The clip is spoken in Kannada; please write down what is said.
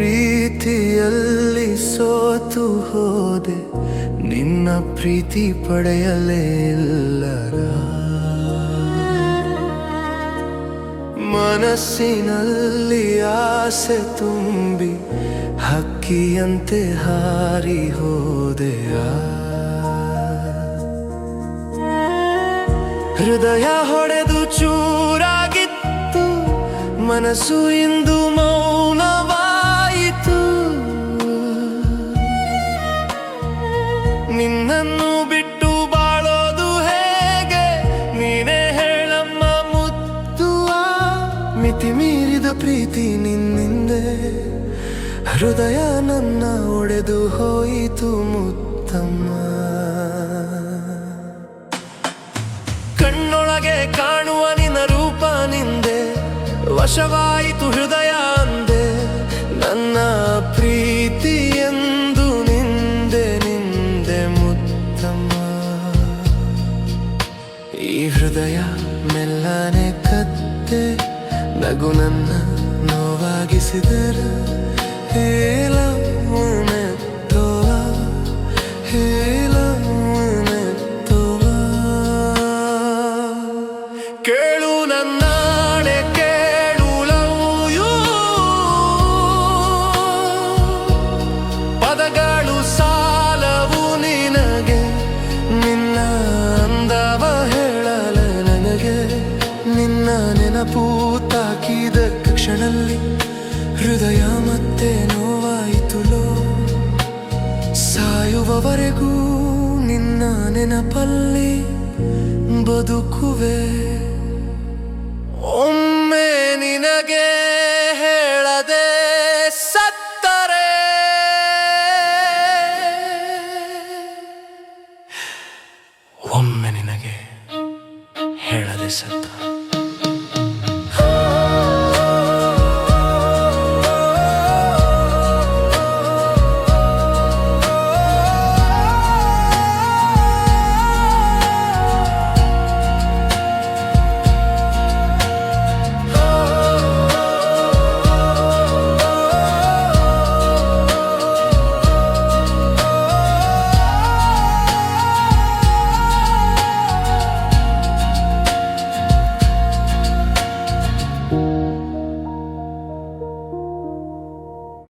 ಪ್ರೀತಿಯಲ್ಲಿ ಸೋತು ಹೋದೆ. ನಿನ್ನ ಪ್ರೀತಿ ಪಡೆಯಲೇಲ್ಲರ. ಮನಸ್ಸಿನಲ್ಲಿ ಆಸೆ ತುಂಬಿ ಹಕ್ಕಿಯಂತೆ ಹಾರಿ ಹೋದೆಯ. ಹೃದಯ ಹೊಡೆದು ಚೂರಾಗಿತ್ತು. ಮನಸ್ಸು ಇಂದು ನಿನ್ನನ್ನು ಬಿಟ್ಟು ಬಾಳೋದು ಹೇಗೆ? ನೀನೇ ಹೇಳಮ್ಮ ಮುತ್ತುವ. ಮಿತಿ ಮೀರಿದ ಪ್ರೀತಿ ನಿನ್ನಿಂದೆ. ಹೃದಯ ನನ್ನ ಒಡೆದು ಹೋಯಿತು ಮುತ್ತಮ್ಮ. ಕಣ್ಣೊಳಗೆ ಕಾಣುವ ನಿನ್ನ ರೂಪ ನಿಂದೆ. ವಶವಾಯಿತು ಹೃದಯ ಹೃದಯ ಮೆಲ್ಲನೆ ಕತ್ತೆ ನಗು ನನ್ನ ನೋವಾಗಿಸಿದರು ಹೇಳ ಹೃದಯ ಮತ್ತೆ ನೋವಾಯಿತುಲೋ, ಸಾಯುವವರೆಗೂ ನಿನ್ನ ನೆನಪಲ್ಲಿ ಬದುಕುವೆ. ಒಮ್ಮೆ ನಿನಗೆ ಹೇಳದೆ ಸತ್ತರೆ. ಒಮ್ಮೆ ನಿನಗೆ ಹೇಳದೆ ಸತ್ತ.